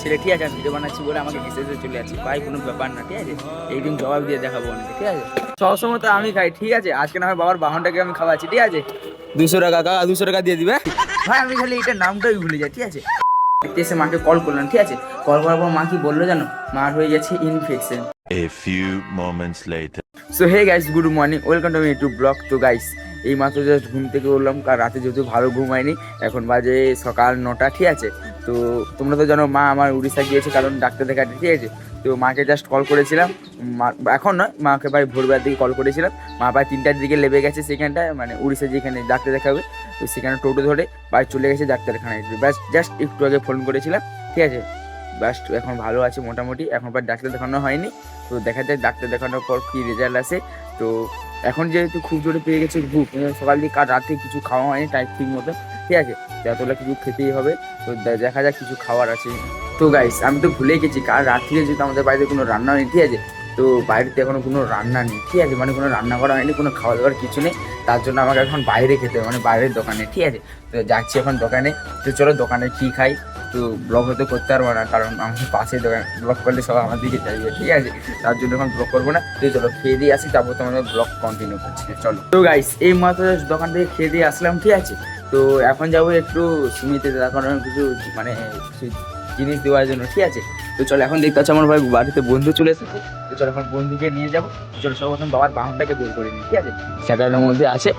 ছেলে ঠিক আছে আমি ভিডিও বানাচ্ছি বলে আমাকে হেসে হেসে চলে যাচ্ছি। ভাই কোনো ব্যাপার না ঠিক আছে? এইদিন জবাব দিয়ে দেখাবো অনেকে ঠিক আছে? সবসময় তো আমি খাই ঠিক আছে? আজকে না হয় বাবার বাহনটাকে আমি খাওয়াচ্ছি ঠিক আছে? দুশো টাকা কাকা দুশো টাকা দিয়ে দিবে? ভাই আমি খালি এটার নামটাই ভুলে যাই ঠিক আছে? এসে মাকে কল করলাম ঠিক আছে? কল করার পর মা কি বলল জানো? মার হয়ে গেছে infection A few moments later. So hey guys good morning welcome to me YouTube vlog তো গাইস এই মাত্র জাস্ট ঘুম থেকে উঠলাম কার রাতে যেহেতু ভালো ঘুম হয়নি এখন বাজে সকাল নটা, ঠিক আছে? তো তোমরা তো জানো, মা আমার উড়িষ্যা গিয়েছে, কারণ ডাক্তার দেখাতে, ঠিক আছে? তো মাকে জাস্ট কল করেছিলাম, মা- এখন নয়, মাকে ভাই ভোরবেলার দিকে কল করেছিলাম, মা প্রায় তিনটার দিকে লেবে গেছে সেখানটায় মানে উড়িষ্যা যেখানে ডাক্তার দেখাবে, তো সেখানে টোটো ধরে বাড়ি চলে গেছে ডাক্তারখানায়। ব্যাস জাস্ট একটু আগে ফোন করেছিলাম, ঠিক আছে? ব্যাস, এখন ভালো আছে মোটামুটি, এখন ডাক্তার দেখানো হয়নি, তো দেখা যাক, ডাক্তার দেখানোর পর কী রেজাল্ট আসে, তো এখন যেহেতু খুব জোরে পেয়ে গেছে ভুক সকাল দিয়ে কাল রাতে কিছু খাওয়া হয়নি টাইম ঠিক মতো। ঠিক আছে, যতটা কিছু খেতেই হবে, তো দেখা যাক কিছু খাবার আছে। তো গাইস আমি তো ভুলে গেছি, কাল রাত্রিরে যেহেতু আমাদের বাড়িতে কোনো রান্না হয়নি, ঠিক আছে? তো বাইরেতে এখনও কোনো রান্না নেই, ঠিক আছে? মানে কোনো রান্না করা হয়নি, কোনো খাওয়া দাওয়ার কিছু নেই, তার জন্য আমাকে এখন বাইরে খেতে হবে মানে বাইরের দোকানে, ঠিক আছে? তো যাচ্ছি এখন দোকানে, তো চলো দোকানে কী খাই? তো ব্লগ হয়তো করতে পারব না, কারণ আমাদের পাশে দোকান ব্লগ করলে সবাই আমার দিকে চাইবে ঠিক আছে? তার জন্য এখন ব্লগ করব না। তো চলো, খেয়ে দিয়ে আসি, তারপর তোমাদের ব্লগ কন্টিনিউ করছি। চলো। তো গাইস এই মাত্র দোকান থেকে খেয়ে দিয়ে আসলাম, ঠিক আছে? তো এখন যাব একটু সুমিতে কারণ কিছু মানে জিনিস দেওয়ার জন্য, ঠিক আছে? তো চলো, এখন দেখতে পাচ্ছি আমার ভাই বাড়িতে বন্ধু চলে এসেছে। তো চলো, এখন বন্ধুকে নিয়ে যাব। চলো, সর্বপ্রথম বাবার বাহনটাকে বের করে নিই, ঠিক আছে? স্যাটারের মধ্যে আছে।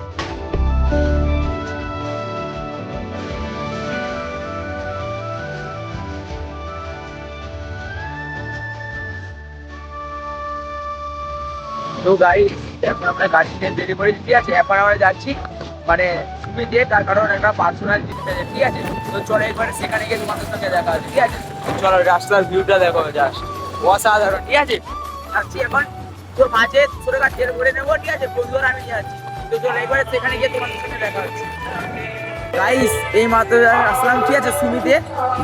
তো গাড়ি এখন আমরা গাড়ি নিয়ে দেরি করে ঠিক আছে? এখন আমরা যাচ্ছি মানে তুমি দিয়ে, তার কারণ একটা পার্সোনাল ঠিক আছে? তো চলো একবারে সেখানে গিয়ে তোমাদের সঙ্গে দেখা হবে, ঠিক আছে? চলো, রাস্তার ভিউটা দেখো জাস্ট অসাধারণ, ঠিক আছে? যাচ্ছি এখন। তোর মাঝে টাকা তেল ভরে নেব, ঠিক আছে? বন্ধুরা, আমি যাচ্ছি। তো চলো একবারে সেখানে গিয়ে তোমাদের সঙ্গে দেখা হচ্ছে। গাইস এই মাত্র আসলাম। ঠিক আছে সুমিতে?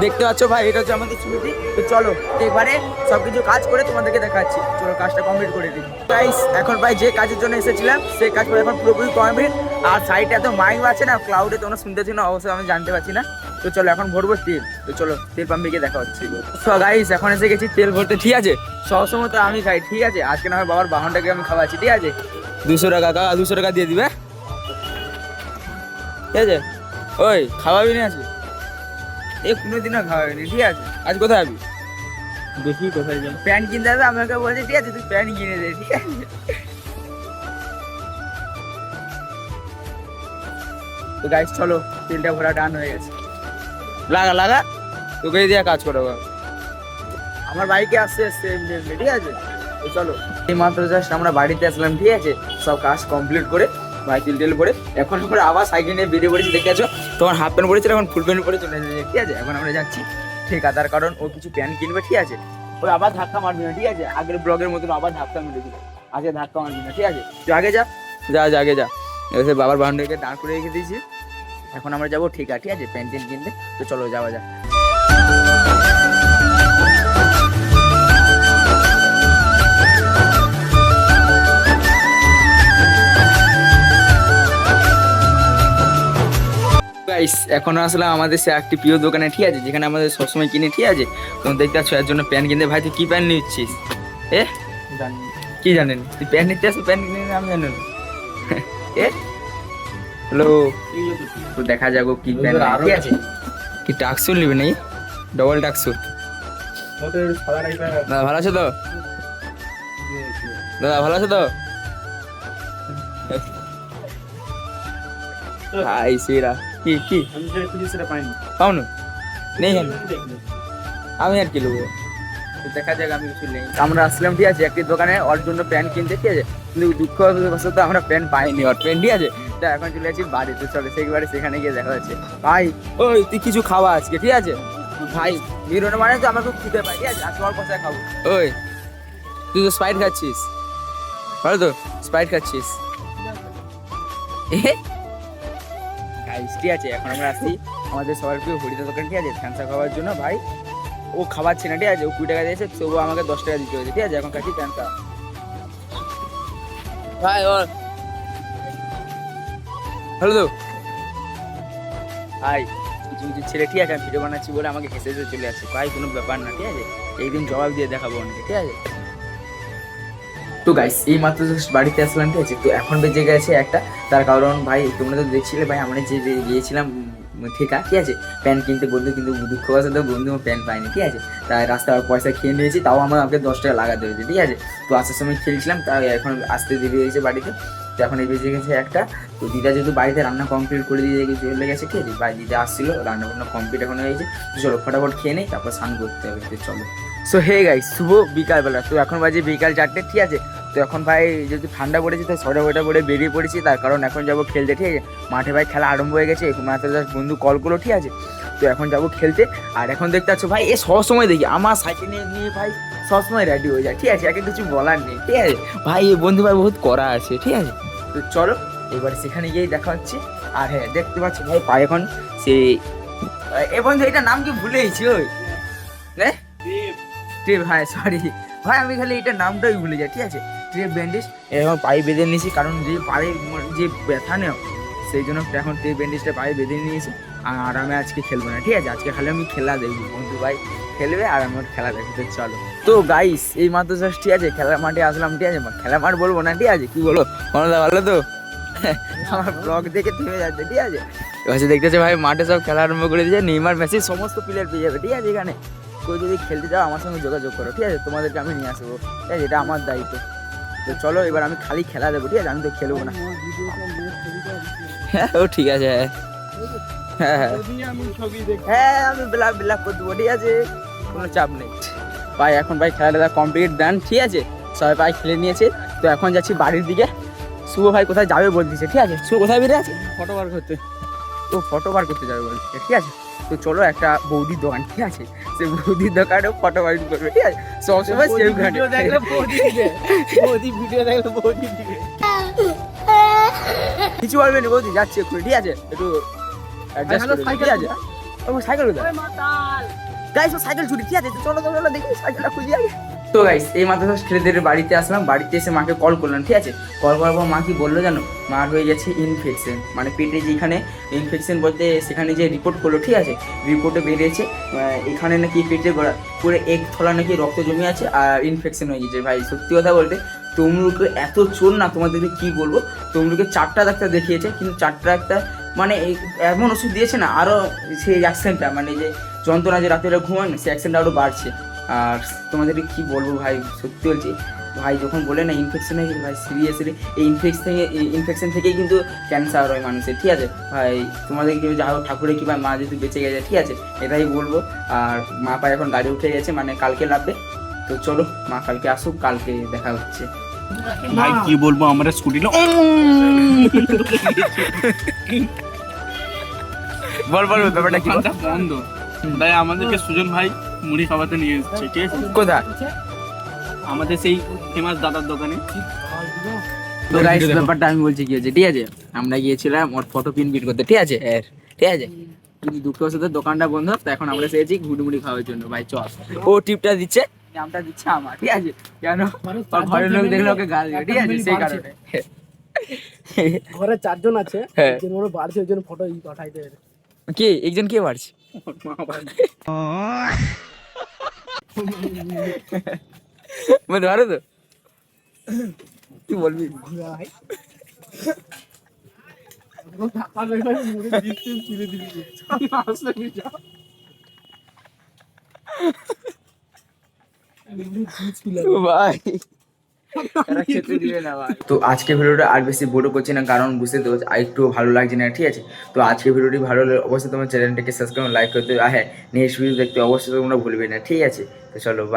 দেখতে পাচ্ছ ভাই, এটা হচ্ছে আমাদের সুমিতি। তো চলো, এবারে সব কিছু কাজ করে তোমাদেরকে দেখাচ্ছি। চলো, কাজটা কমপ্লিট করে দিই। গাইস এখন ভাই যে কাজের জন্য এসেছিলাম সেই কাজ করে এখন পুরোপুরি কমপ্লিট আর সাইডে এত মাইক আছে না ক্লাউডে তোমরা শুনতেছি না, অবশ্যই আমি জানতে পারছি না। তো চলো, এখন ভরবো তেল তো চলো তেল পাম্পে গিয়ে দেখা হচ্ছে। তো গাইস এখন এসে গেছি তেল ভরতে, ঠিক আছে? সবসময় তো আমি খাই, ঠিক আছে? আজকে না হয় বাবার বাহনটাকে আমি খাওয়াচ্ছি, ঠিক আছে? দুশো টাকা দুশো টাকা দিয়ে দিবে ঠিক আছে? ওই খাওয়াবি না আজকে? এ কোনোদিনও খাওয়াবি ঠিক আছে। আজ কোথায় যাবি? দেখি কোথায় যাব। প্যান্ট কিনতে হবে আমাকে বলছে ঠিক আছে তুই প্যান্ট কিনে দে ঠিক আছে? তো গাইস চলো তেলটা ভরা ডান হয়ে গেছে। লাগা লাগা? তোকে দিয়ে কাজ করব। আমার বাইকে আসছে আসছে ঠিক আছে? তো চলো এই মাত্র জাস্ট আমরা বাড়িতে আসলাম ঠিক আছে? সব কাজ কমপ্লিট করে ভাই তেল টেল পরে এখন আমরা আবার সাইকেল নিয়ে বেরিয়ে পড়েছি দেখে আছো তোমার হাফ প্যান্ট পরেছিল, এখন ফুল প্যান্ট পরে চলে যাচ্ছে ঠিক আছে, এখন আমরা যাচ্ছি ঠিক আছে তার কারণ ও কিছু প্যান্ট কিনবে, ঠিক আছে? ও আবার ধাক্কা মারবে না, ঠিক আছে? আগের ব্লগের মতন আবার ধাক্কা মেরেছিল আগে ধাক্কা মারবে না, ঠিক আছে? তুই আগে যা যা যা, আগে যা। এসে বাবার বাউন্ডারিকে দাঁড় করে রেখে দিয়েছি। এখন আমরা যাব ঠিক আছে ঠিক আছে? প্যান্ট কিনবে তো চলো, যাওয়া যাক। গাইস এখন আসলাম আমাদের সে একটি প্রিয় দোকানে ঠিক আছে যেখানে আমাদের সবসময় কিনে ঠিক আছে? তুমি দেখতে পাচ্ছ এর জন্য প্যান্ট কিনতে ভাই তুই কী প্যান্ট নিচ্ছিস? এ? জানি। কি জানেন? তুই প্যান্ট নিতে আসো প্যান্ট কিনে আমি জানেন এ? হ্যালো তো দেখা যাব কি প্যান্ট ঠিক আছে? কি টাকসুল নিবি নাকি? ডবল টাকসুল দাদা ভালো আছো তো? দাদা ভালো আছো তো? হাই সিরা। কি কি? আমি যেটা খুঁজি সেটা পাইনি। পাও না নেই কেন আমি আর কি নেব দেখা যাক আমি কিছু নেই। আমরা আসলাম ঠিক আছে একটি দোকানে ওর জন্য প্যান্ট কিনতে ঠিক আছে? কিন্তু দুঃখ বশত আমরা প্যান্ট পাইনি ওর প্যান্ট ঠিক আছে? তা এখন চলে যাচ্ছি বাড়িতে। চলে সেইবারে সেখানে গিয়ে দেখা যাচ্ছে ভাই ওই তুই কিছু খাওয়া আজকে ঠিক আছে? ভাই বেরোনো মানে তো আমার খুব খিদে পাই ঠিক আছে? আজকে অল্প পয়সায় খাব। ওই তুই তো স্প্রাইট খাচ্ছিস। ভালো তো স্প্রাইট খাচ্ছিস। গাইস ঠিক আছে এখন আমরা আসি আমাদের সবার প্রিয় হরিদা দোকান ঠিক আছে? ফ্যানসা খাওয়ার জন্য ভাই। ও খাওয়াচ্ছে না ঠিক আছে? ও কুড়ি টাকা দিয়েছে তবু আমাকে দশ টাকা দিতে হয়েছে ঠিক আছে? এখন কাছি ফ্যানসা ভাই ওর হ্যালো ভাই কিছু কিছু ছেলে ঠিক আছে? আমি ভিডিও বানাচ্ছি বলে আমাকে হেসে হেসে চলে যাচ্ছে। ভাই কোনো ব্যাপার না ঠিক আছে? একদিন জবাব দিয়ে দেখাবো অনেকে ঠিক আছে? তো গাইস এই মাত্র just বাড়িতে আসলাম, ঠিক আছে? তো এখন বেজে গেছে একটা। তার কারণ, ভাই, তোমরা তো দেখছিলে, ভাই, আমরা যে গিয়েছিলাম ঠিকা ঠিক আছে? প্যান্ট কিনতে বলতে কিন্তু দুঃখ তো, বন্ধু প্যান্ট পাইনি ঠিক আছে? তাই রাস্তায় পয়সা খেয়ে নিয়েছি, তাও আমার আমাকে দশ টাকা লাগাতে হয়েছে, ঠিক আছে? তো আসার সময় খেলছিলাম তাই এখন আসতে দেরি হয়েছে বাড়িতে। তো এখন এই বেজে গেছে একটা। তো দিদা যেহেতু বাড়িতে রান্না কমপ্লিট করে দিয়ে গেছে, চলে গেছে, ঠিক আছে? বাড়ি দিদা আসছিল রান্না বান্না কমপ্লিট এখন হয়ে গেছে তো চলো, ফটাফট খেয়ে নেই, তারপর স্নান করতে হবে চলো। সো হে গাই শুভ বিকালবেলা। তো এখন বাজে বিকাল চারটে, ঠিক আছে? তো এখন ভাই যেহেতু ঠান্ডা পড়েছে তো সোয়েটার ওয়েটার পরে বেরিয়ে পড়েছি। তার কারণ এখন যাব খেলতে ঠিক আছে? মাঠে ভাই খেলা আরম্ভ হয়ে গেছে। মাত্র জাস্ট বন্ধু কল করল ঠিক আছে? তো এখন যাব খেলতে। আর এখন দেখতে পাচ্ছ ভাই এ সবসময় দেখি আমার সাইকেল নিয়ে ভাই সবসময় রেডি হয়ে যায় ঠিক আছে? একে কিছু বলার নেই ঠিক আছে? ভাই এই বন্ধু ভাই বহুত করা আছে ঠিক আছে? তো চলো এবার সেখানে গিয়েই দেখা হচ্ছে। আর হ্যাঁ দেখতে পাচ্ছ ভাই পায়ে এখন সে এ বন্ধু এটা নাম কি ভুলে গেছি ওই? হ্যাঁ? ভাই সরি ভাই আমি খালি এটার নামটাই ভুলে যাই ঠিক আছে? ট্রে ব্যান্ডেজ এখন পায়ে বেঁধে নিয়েছি, কারণ যে পায়ে যে ব্যথা নেও সেই জন্য এখন ট্রে ব্যান্ডেজটা পায়ে বেঁধে নিয়েছি, আর আমি আজকে খেলব না, ঠিক আছে? আজকে খালি আমি খেলা দেখব, বন্ধু ভাই খেলবে আর আমি ওর খেলা দেখতে চলো। তো গাইস এই মাত্র জাস্ট ঠিক আছে, খেলার মাঠে আসলাম, ঠিক আছে? খেলা মাঠ বলব না, ঠিক আছে? কি বলো? মনদা ভালো তো? আমার ব্লগ দেখে থেমে যাচ্ছে, ঠিক আছে? এবার দেখতেছে ভাই, মাঠে সব খেলা আরম্ভ করে দিয়েছে, নেইমার, মেসি, সমস্ত প্লেয়ার পেয়ে যাবে, ঠিক আছে এখানে? কেউ যদি খেলতে যাও আমার সঙ্গে যোগাযোগ করো, ঠিক আছে? তোমাদেরকে আমি নিয়ে আসব, ঠিক আছে? এটা আমার দায়িত্ব। তো চলো এবার আমি খালি খেলা দেবো ঠিক আছে? আমি তো খেলব না। হ্যাঁ ও ঠিক আছে হ্যাঁ। হ্যাঁ দেখি হ্যাঁ আমি ব্লাক ব্লাক করে দেবো ঠিক আছে? কোনো চাপ নেই। ভাই এখন ভাই খেলাটা কমপ্লিট ডান ঠিক আছে? সবাই ভাই খেলে নিয়েছে। তো এখন যাচ্ছি বাড়ির দিকে। শুভ ভাই কোথায় যাবে বল বলতেছে ঠিক আছে? শুভ কোথায় বেরিয়ে আছে? ফটো বার করতে। তো ফটো বার করতে যাবে বলছে ঠিক আছে? তো চলো একটা বৌদির দোকান ঠিক আছে? সে বৌদির দোকানেও ফটো বার করবে ঠিক আছে? সবসময় সেম ঘাটে। বৌদি ভিডিও দেখলে বৌদি দিবে। কিছু বলবে না বৌদি যাচ্ছি একটু ঠিক আছে? একটু অ্যাডজাস্ট করে সাইকেল ঠিক আছে? ও সাইকেল গাইস ও সাইকেল ছুটি ঠিক আছে? চলো চলো দেখি সাইকেলটা খুঁজে আগে তো গাইস এই মাত্র ছেলেদের বাড়িতে আসলাম, বাড়িতে এসে মাকে কল করলাম, ঠিক আছে? কল করার পর মা কি বলল জানো? মার হয়ে গেছে ইনফেকশন মানে পেটে যেখানে ইনফেকশন বলতে সেখানে যে রিপোর্ট করল, ঠিক আছে? রিপোর্টে বেরিয়েছে এখানে নাকি পেটে পুরো এক থলা নাকি রক্ত জমে আছে আর ইনফেকশন হয়ে গেছে। ভাই, সত্যি কথা বলতে, তমলুকে এত চোর না, তোমাদেরকে কি বলব? তমলুকে চারটা ডাক্তার দেখিয়েছে, কিন্তু চারটা ডাক্তার মানে এমন ওষুধ দিয়েছে না আরও সেই অ্যাক্সেন্টটা মানে যে যন্ত্রণা যে রাতের ঘুমান সেই অ্যাক্সেন্টটা আরও বাড়ছে। আর তোমাদেরকে কি বলব ভাই? সত্যি বলছি ভাই যখন বলে না ইনফেকশন হয়ে গেছে ভাই সিরিয়াসলি এই ইনফেকশন থেকে ইনফেকশন থেকেই কিন্তু ক্যান্সার হয় মানুষের ঠিক আছে? ভাই তোমাদের কেউ যা হোক ঠাকুরের কি ভাই মা যেহেতু বেঁচে গেছে ঠিক আছে? এটাই বলব। আর মা পায়ে এখন গাড়ি উঠে গেছে মানে কালকে লাগবে তো চলো মা কালকে আসুক কালকে দেখা হচ্ছে। ভাই কি বলব আমরা স্কুটি বল বল ব্যাপারটা কি বন্ধ। তাই আমাদেরকে সুজন ভাই মুড়ি খাওয়াতে নিয়ে এসেছে ঠিক আছে? কোথায়? আমাদের সেই ফেমাস দাদার দোকানে। তো গাইস ব্যাপারটা আমি বলছি কি আছে ঠিক আছে? আমরা গিয়েছিলাম ওর ফটো প্রিন্ট বিট করতে ঠিক আছে? এর ঠিক আছে? কিন্তু দুটোর সাথে দোকানটা বন্ধ তো এখন আমরা এসেছি ঘুটমুড়ি খাওয়ার জন্য। ভাই চল। ও টিপটা দিচ্ছে নামটা দিচ্ছে আমার ঠিক আছে? কেন? ঘরের লোক দেখলে ওকে গাল দেবে ঠিক আছে? সেই কারণে। ঘরে চারজন আছে হ্যাঁ। একজন ওরা বাড়ছে ওই জন্য ফটো পাঠাইতে কে? একজন কে বাড়ছে। মানে ধরো তো। কি বলবি? ভাই। তো আজকে ভিডিওটা আর বেশি বড় করছি না কারণ বুঝতে তো আর একটু ভালো লাগছে না ঠিক আছে? তো আজকে ভিডিওটি ভালো লাগলে অবশ্যই তোমার চ্যানেলটাকে সাবস্ক্রাইব লাইক করতে আর হ্যাঁ নেক্সট ভিডিও দেখতে অবশ্যই তোমরা ভুলবে না ঠিক আছে? তো চলো বাই